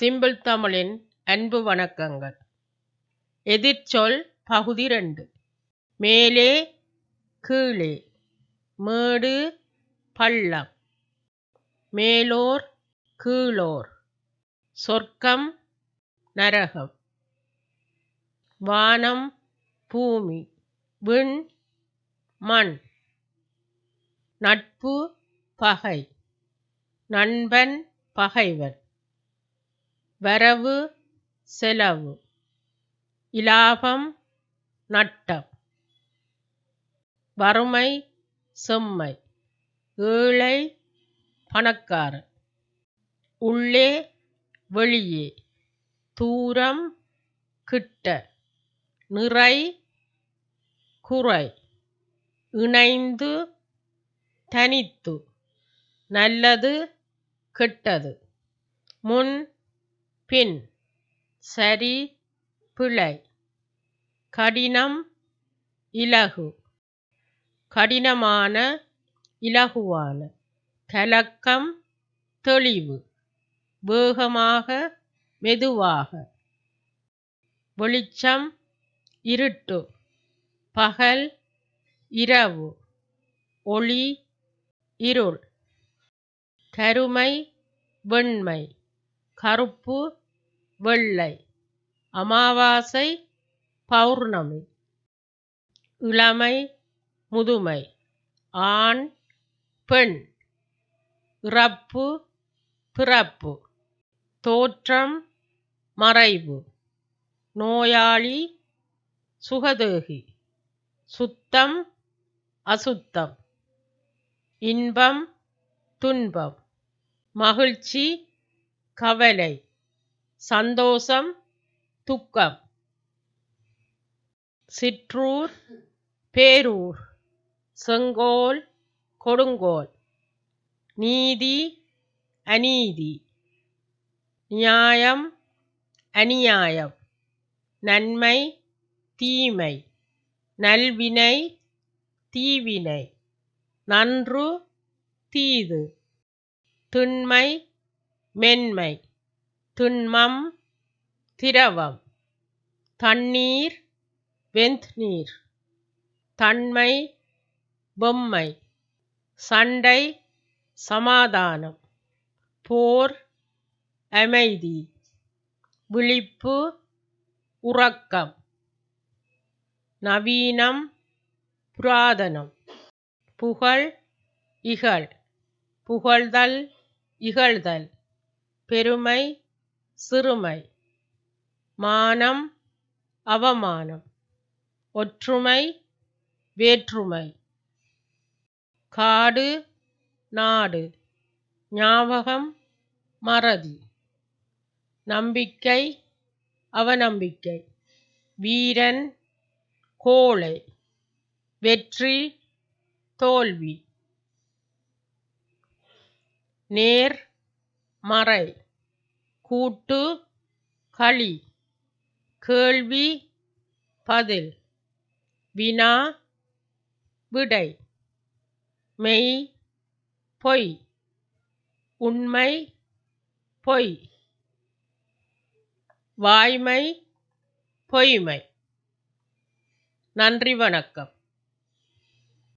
Simple தமிழின் அன்பு வணக்கங்கள். எதிர்ச்சொல் பகுதி ரெண்டு. மேலே கீழே. மேடு பள்ளம். மேலோர் கீழோர். சொர்க்கம் நரகம். வானம் பூமி. விண் மண். நட்பு பகை. நண்பன் பகைவன். வரவு செலவு. இலாபம் நட்டம். வறுமை செம்மை. ஏழை பணக்காரன் உள்ளே வெளியே. தூரம் கிட்ட. நிறை குறை. இணைந்து தனித்து. நல்லது கெட்டது. முன் பின் சரி பிழை. கடினம் இலகு. கடினமான இலகுவான. கலக்கம் தெளிவு. வேகமாக மெதுவாக. வெளிச்சம் இருட்டு. பகல் இரவு. ஒளி இருள். கருமை வெண்மை. கருப்பு வெள்ளை. அமாவாசை பௌர்ணமி. இளமை முதுமை. ஆண் பெண். இறப்பு பிறப்பு. தோற்றம் மறைவு. நோயாளி சுகதேகி. சுத்தம் அசுத்தம். இன்பம் துன்பம். மகிழ்ச்சி கவலை. சந்தோஷம் துக்கம். சிற்றூர் பேரூர். செங்கோல் கொடுங்கோல். நீதி அநீதி. நியாயம் அநியாயம். நன்மை தீமை. நல்வினை தீவினை. நன்று தீது. திண்மை மென்மை. திண்மம் திரவம். தண்ணீர் வெந்நீர். தன்மை பொம்மை. சண்டை சமாதானம். போர் அமைதி. விழிப்பு உறக்கம். நவீனம் புராதனம். புகழ் இகழ். புகழ்தல் இகழ்தல். பெருமை சிறுமை மானம் அவமானம் ஒற்றுமை வேற்றுமை. காடு நாடு ஞாபகம் மறதி. நம்பிக்கை அவநம்பிக்கை. வீரன் கோளை வெற்றி தோல்வி. நேர் மறை. கூட்டு களி. கேள்வி பதில். வினா விடை. மெய் பொய். உண்மை பொய். வாய்மை பொய்மை. நன்றி வணக்கம்.